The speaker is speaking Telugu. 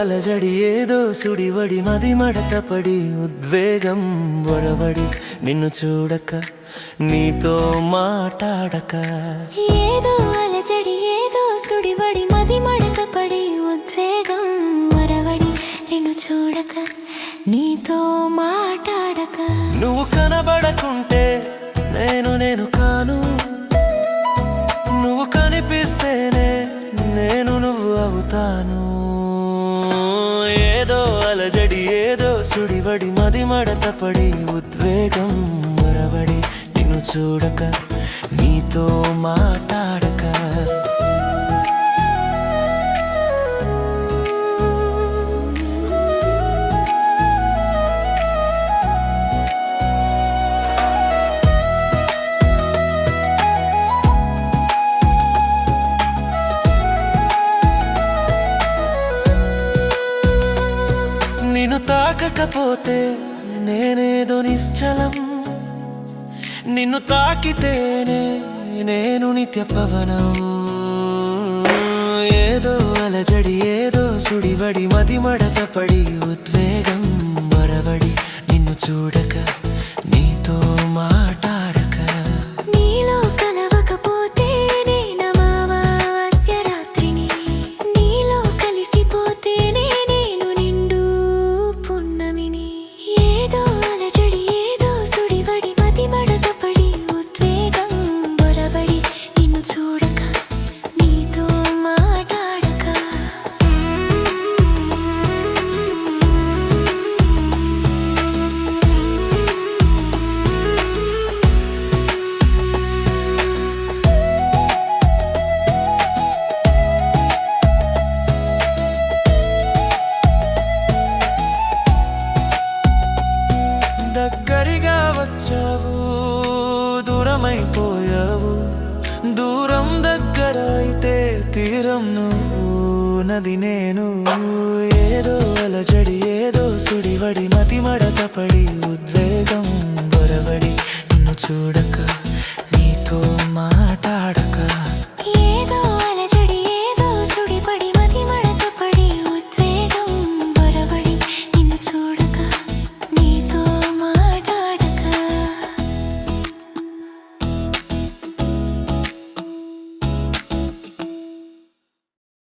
అలజడి ఏదో సుడివడి మది మడతపడి ఉద్వేగం బొరవడి నిన్ను చూడక నీతో మాట్లాడక. ఏదో అలజడి ఏదో సుడివడి మది మడక పడి ఉద్వేగం మరవడి నిన్ను చూడక నీతో మాట్లాడక. నువ్వు కనబడకుంటే నేను నేను కాను. సుడివడి మది మడతపడి ఉద్వేగం మొరబడి నిన్ను చూడక నీతో మాట లేకపోతే నేనేదో నిశ్చలం. నిన్ను తాకితేనే నేను నిత్యపవనం ఏదో అలజడి ఏదో సుడివడి మది మడతపడి దూరమైపోయావు దూరం దగ్గర అయితే తీరం నువ్వు నది నేను. ఏదో అలజడి ఏదో సుడివడి మతి మడతపడి ఉద్వేగం బొరవడి